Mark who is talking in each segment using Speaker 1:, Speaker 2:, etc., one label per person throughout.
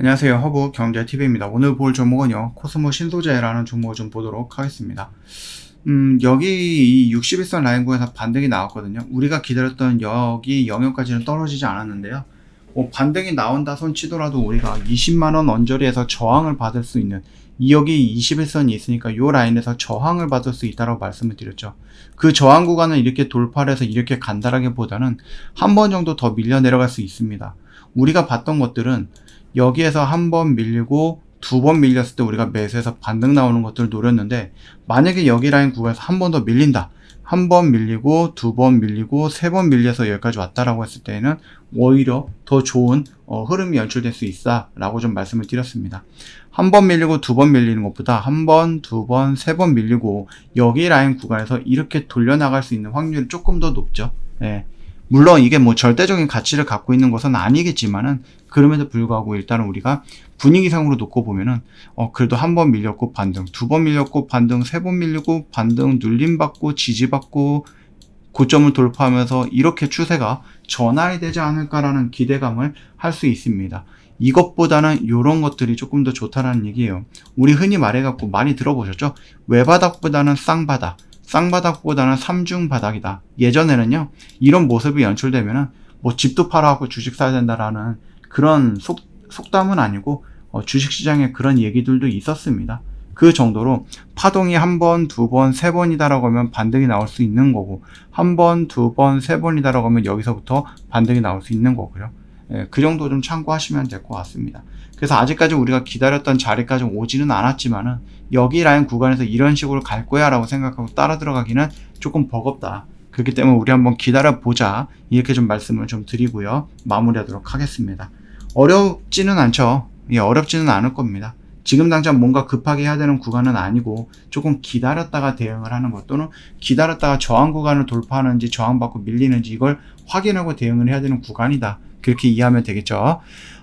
Speaker 1: 안녕하세요. 허브 경제TV입니다. 오늘 볼 종목은요, 코스모 신소재라는 종목을 좀 보도록 하겠습니다. 음, 여기 이 61선 라인구에서 반등이 나왔거든요. 우리가 기다렸던 여기 영역까지는 떨어지지 않았는데요. 뭐 반등이 나온다 손 치더라도 우리가 20만원 언저리에서 저항을 받을 수 있는 이 여기 21선이 있으니까 이 라인에서 저항을 받을 수 있다고 말씀을 드렸죠. 그 저항 구간을 이렇게 돌파를 해서 이렇게 간단하게 보다는 한 번 정도 더 밀려 내려갈 수 있습니다. 우리가 봤던 것들은 여기에서 한 번 밀리고 두 번 밀렸을 때 우리가 매수해서 반등 나오는 것들을 노렸는데 만약에 여기 라인 구간에서 한 번 더 밀린다. 한 번 밀리고 두 번 밀리고 세 번 밀려서 여기까지 왔다라고 했을 때에는 오히려 더 좋은 어, 흐름이 연출될 수 있다라고 좀 말씀을 드렸습니다. 한 번 밀리고 두 번 밀리는 것보다 한 번, 두 번, 세 번 밀리고 여기 라인 구간에서 이렇게 돌려나갈 수 있는 확률이 조금 더 높죠. 예. 물론 이게 뭐 절대적인 가치를 갖고 있는 것은 아니겠지만은 그럼에도 불구하고 일단은 우리가 분위기상으로 놓고 보면은 어 그래도 한 번 밀렸고 반등, 두 번 밀렸고 반등, 세 번 밀리고 반등, 눌림 받고 지지받고 고점을 돌파하면서 이렇게 추세가 전환이 되지 않을까라는 기대감을 할 수 있습니다. 이것보다는 이런 것들이 조금 더 좋다라는 얘기예요. 우리 흔히 말해갖고 많이 들어보셨죠? 외바닥보다는 쌍바닥. 쌍바닥보다는 삼중바닥이다. 예전에는요, 이런 모습이 연출되면은, 뭐 집도 팔아갖고 주식 사야 된다라는 그런 속, 속담은 아니고, 어, 주식시장에 그런 얘기들도 있었습니다. 그 정도로 파동이 한 번, 두 번, 세 번이다라고 하면 반등이 나올 수 있는 거고, 한 번, 두 번, 세 번이다라고 하면 여기서부터 반등이 나올 수 있는 거고요. 예, 그 정도 좀 참고하시면 될 것 같습니다. 그래서 아직까지 우리가 기다렸던 자리까지 오지는 않았지만은 여기 라인 구간에서 이런 식으로 갈 거야 라고 생각하고 따라 들어가기는 조금 버겁다. 그렇기 때문에 우리 한번 기다려 보자. 이렇게 좀 말씀을 좀 드리고요. 마무리하도록 하겠습니다. 어렵지는 않죠. 예, 어렵지는 않을 겁니다. 지금 당장 뭔가 급하게 해야 되는 구간은 아니고 조금 기다렸다가 대응을 하는 것 또는 기다렸다가 저항 구간을 돌파하는지 저항받고 밀리는지 이걸 확인하고 대응을 해야 되는 구간이다. 그렇게 이해하면 되겠죠.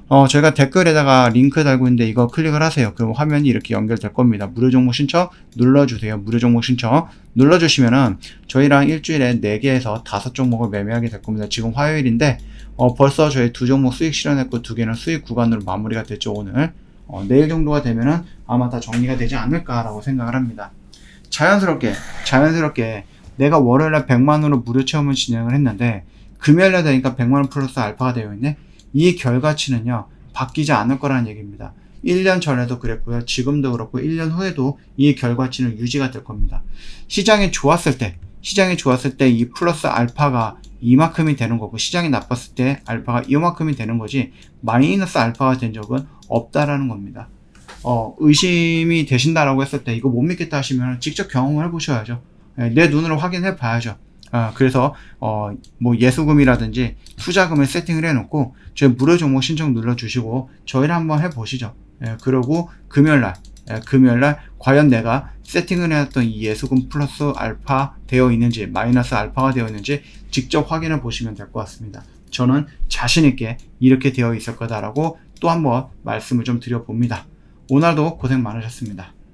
Speaker 1: 어, 저희가 댓글에다가 링크 달고 있는데 이거 클릭을 하세요. 그럼 화면이 이렇게 연결될 겁니다. 무료 종목 신청 눌러주세요. 무료 종목 신청 눌러주시면은 저희랑 일주일에 4개에서 5종목을 매매하게 될 겁니다. 지금 화요일인데 어, 벌써 저희 두 종목 수익 실현했고 두 개는 수익 구간으로 마무리가 됐죠. 오늘 어, 내일 정도가 되면은 아마 다 정리가 되지 않을까라고 생각을 합니다. 자연스럽게 자연스럽게 내가 월요일날 100만원으로 무료 체험을 진행을 했는데 금요일 날 되니까 100만원 플러스 알파가 되어 있네. 이 결과치는요, 바뀌지 않을 거라는 얘기입니다. 1년 전에도 그랬고요. 지금도 그렇고 1년 후에도 이 결과치는 유지가 될 겁니다. 시장이 좋았을 때, 시장이 좋았을 때 이 플러스 알파가 이만큼이 되는 거고 시장이 나빴을 때 알파가 이만큼이 되는 거지 마이너스 알파가 된 적은 없다라는 겁니다. 어, 의심이 되신다라고 했을 때 이거 못 믿겠다 하시면 직접 경험을 해보셔야죠. 예, 내 눈으로 확인해 봐야죠. 아, 그래서 어, 뭐 예수금이라든지 투자금을 세팅을 해놓고 저희 무료 종목 신청 눌러주시고 저희를 한번 해보시죠. 예, 그러고 금요일날 예, 금요일날 과연 내가 세팅을 해놨던 이 예수금 플러스 알파 되어 있는지 마이너스 알파가 되어 있는지 직접 확인해 보시면 될 것 같습니다. 저는 자신 있게 이렇게 되어 있을 거다라고 또 한번 말씀을 좀 드려봅니다. 오늘도 고생 많으셨습니다.